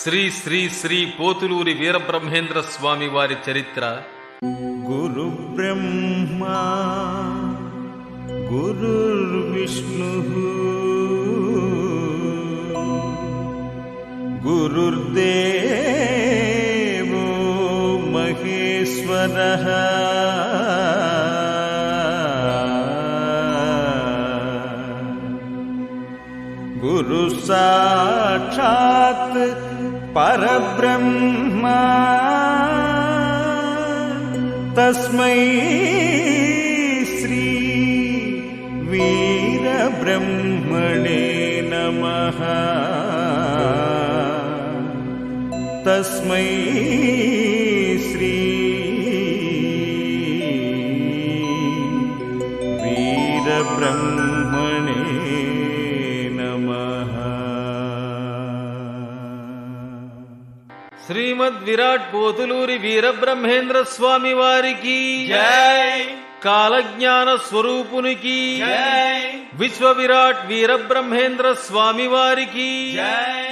శ్రీ శ్రీ శ్రీ పోతులూరి వీరబ్రహ్మేంద్ర స్వామి వారి చరిత్ర. గురు బ్రహ్మా గురుర్విష్ణు గురుర్దేవో మహేశ్వర. గురు సాక్షాత్ పరబ్రహ్మ. తస్మై శ్రీ వీరబ్రహ్మణే నమ. తస్మై శ్రీ వీరబ్రహ్మణే శ్రీమద్ విరాట్ పోతులూరి వీరబ్రహ్మేంద్ర స్వామి వారికి జై కాలజ్ఞాన స్వరూపునికి జై విశ్వ విరాట్ వీరబ్రహ్మేంద్ర స్వామి వారికి జై